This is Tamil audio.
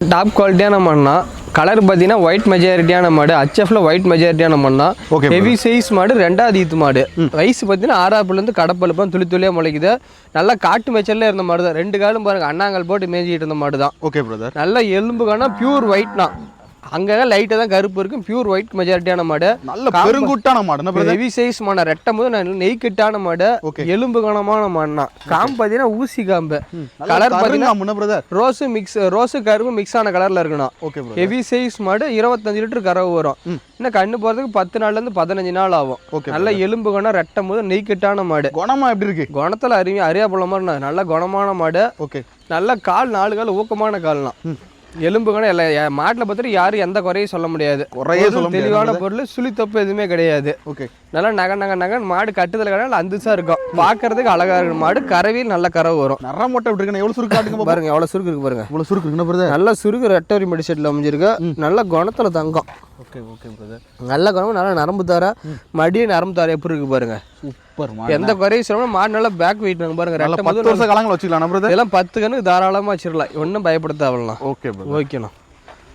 டாப் குவாலிட்டியான மண்ணா கலர் பார்த்தீங்கன்னா ஒயிட் மெஜாரிட்டியான மாடு ஹச்எஃப்ல ஒயிட் மெஜாரிட்டியான மண்ணா. ஹெவி சைஸ் மாடு ரெண்டாவது ஈத்து மாடு. வயசு பார்த்தீங்கன்னா ஆறாப்புலேருந்து கடப்பழுப்பம் துளி துளியாக முளைக்குது. நல்லா காட்டு மேய்ச்சல்ல இருந்த மாடு தான் ரெண்டு காலும் பாருங்க அண்ணாங்கல் போட்டு மேய்ஞ்சிட்டு இருந்த மாடு தான் ஓகே பிரதர் நல்ல எலும்பு காணா பியூர் ஒயிட்னா அங்கங்க லைட்டாக தான் கருப்பு இருக்கும் பியூர் ஒயிட் மெஜாரிட்டியான மாடு. நல்ல பெருங்குட்டான மாடு. ஹெவி சைஸ் மாடை ரெட்டும் போது நல்ல நெய்க்கட்டான மாடு. Okay. எலும்பு கனமான மாடுனா காம்பு பார்த்தீங்கன்னா ஊசி காம்பு. கலர் பார்த்தீங்கன்னா ரோஸு மிக்ஸ் ரோஸு கரும்பு மிக்ஸ் ஆன கலர்ல இருக்கணும் ஓகே ஹெவி சைஸ் மாடு இருபத்தஞ்சு லிட்டர் கறவு வரும். இன்னும் கண்ணு போறதுக்கு பத்து நாள்ல இருந்து பதினஞ்சு நாள் ஆகும். ஓகே நல்ல எலும்பு கணம் ரெட்டும் போது நெய்க்கட்டான மாடு. குணமா எப்படி இருக்கு? குணத்துல அருமையா அரியாப்புள்ள மாதிரி நல்ல குணமான மாடு. ஓகே நல்ல கால் நாலு கால் ஊக்கமான கால்னா எலும்பு கணம் எல்லாம் மாட்டில் பார்த்துட்டு யாரும் எந்த குறையும் சொல்ல முடியாது. குறையே சொல்ல தெளிவான பொருள் சுழி தப்பு எதுவுமே கிடையாது. ஓகே. நல்லா நகை நகை நகை மாடு கட்டுதல் கடை அந்துசா இருக்கும். பார்க்கறதுக்கு அழகா இருக்கும். மாடு கறவையில் நல்ல கறவை வரும். நர மொட்டை எப்படி இருக்கு எவ்வளவு சுருக்கு. பாருங்க எவ்வளவு சுருக்கு இருக்கு பாருங்க. இவ்வளவு சுருக்கு இருக்கு என்ன பிரதர் நல்ல சுருக்கு ரெட்டரி மெடிசெட்டில் அமைஞ்சிருக்கு. நல்ல குணத்துல தங்கம். ஓகே ஓகே பிரதர் நல்ல குணம் நல்ல நரம்பு தார. மடி நரம்பு தார எப்படி இருக்கு பாருங்க. சூப்பர் எந்த குறையும் சொல்லணும் மாடு நல்லா பேக் வெயிட் பாருங்க. ரெட்டை பத்து வருஷம் காலங்கள் வச்சுக்கலாம் பிரதர் இதெல்லாம் பத்து கணக்கு தாராளமா வச்சிடலாம் ஒன்றும் பயப்பட தேவையில்லாம் ஓகே ஓகேண்ணா.